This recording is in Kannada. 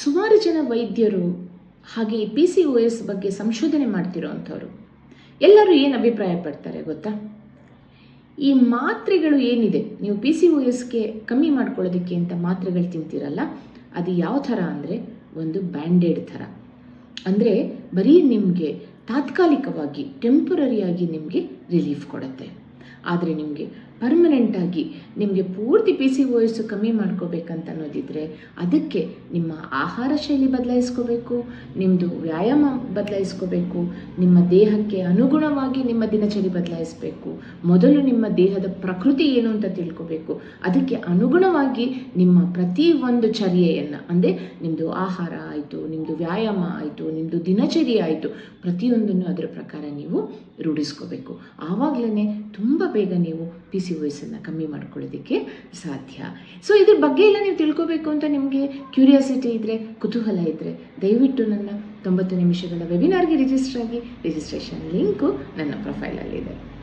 ಸುಮಾರು ಜನ ವೈದ್ಯರು ಹಾಗೆ ಪಿ ಸಿ ಓ ಎಸ್ ಬಗ್ಗೆ ಸಂಶೋಧನೆ ಮಾಡ್ತಿರೋ ಅಂಥವ್ರು ಎಲ್ಲರೂ ಏನು ಅಭಿಪ್ರಾಯ ಪಡ್ತಾರೆ ಗೊತ್ತಾ? ಈ ಮಾತ್ರೆಗಳು ಏನಿದೆ? ನೀವು ಪಿ ಸಿ ಓ ಎಸ್ಗೆ ಕಮ್ಮಿ ಮಾಡ್ಕೊಳ್ಳೋದಕ್ಕೆ ಅಂತ ಮಾತ್ರೆಗಳು ತಿಂತೀರಲ್ಲ, ಅದು ಯಾವ ಥರ ಅಂದರೆ ಒಂದು ಬ್ಯಾಂಡೇಡ್ ಥರ. ಅಂದರೆ ಬರೀ ನಿಮಗೆ ತಾತ್ಕಾಲಿಕವಾಗಿ ಟೆಂಪರರಿಯಾಗಿ ನಿಮಗೆ ರಿಲೀಫ್ ಕೊಡುತ್ತೆ. ಆದರೆ ನಿಮಗೆ ಪರ್ಮನೆಂಟಾಗಿ ನಿಮಗೆ ಪೂರ್ತಿ ಪಿ ಸಿ ಎಸ್ ಕಮ್ಮಿ ಮಾಡ್ಕೋಬೇಕಂತ ಅನ್ನೋದಿದ್ರೆ ಅದಕ್ಕೆ ನಿಮ್ಮ ಆಹಾರ ಶೈಲಿ ಬದಲಾಯಿಸ್ಕೋಬೇಕು ನಿಮ್ಮದು ವ್ಯಾಯಾಮ ಬದಲಾಯಿಸ್ಕೋಬೇಕು, ನಿಮ್ಮ ದೇಹಕ್ಕೆ ಅನುಗುಣವಾಗಿ ನಿಮ್ಮ ದಿನಚರಿ ಬದಲಾಯಿಸಬೇಕು. ಮೊದಲು ನಿಮ್ಮ ದೇಹದ ಪ್ರಕೃತಿ ಏನು ಅಂತ ತಿಳ್ಕೋಬೇಕು. ಅದಕ್ಕೆ ಅನುಗುಣವಾಗಿ ನಿಮ್ಮ ಪ್ರತಿ ಒಂದು ಚರ್ಯೆಯನ್ನು, ಅಂದರೆ ನಿಮ್ಮದು ಆಹಾರ ಆಯಿತು ನಿಮ್ಮದು ವ್ಯಾಯಾಮ ಆಯಿತು ನಿಮ್ಮದು ದಿನಚರಿ ಆಯಿತು, ಪ್ರತಿಯೊಂದನ್ನು ಅದರ ಪ್ರಕಾರ ನೀವು ರೂಢಿಸ್ಕೋಬೇಕು. ಆವಾಗಲೇ ತುಂಬ ಬೇಗ ನೀವು ಪಿ ಸಿ ವಯಸ್ಸನ್ನು ಕಮ್ಮಿ ಮಾಡ್ಕೊಳ್ಳೋದಕ್ಕೆ ಸಾಧ್ಯ. ಸೊ ಇದ್ರ ಬಗ್ಗೆ ಎಲ್ಲ ನೀವು ತಿಳ್ಕೋಬೇಕು ಅಂತ ನಿಮಗೆ ಕ್ಯೂರಿಯಾಸಿಟಿ ಇದ್ದರೆ ಕುತೂಹಲ ಇದ್ದರೆ ದಯವಿಟ್ಟು ನನ್ನ ತೊಂಬತ್ತು ನಿಮಿಷಗಳ ವೆಬಿನಾರ್ಗೆ ರಿಜಿಸ್ಟರ್ ಆಗಿ ರಿಜಿಸ್ಟ್ರೇಷನ್ ಲಿಂಕು ನನ್ನ ಪ್ರೊಫೈಲಲ್ಲಿದೆ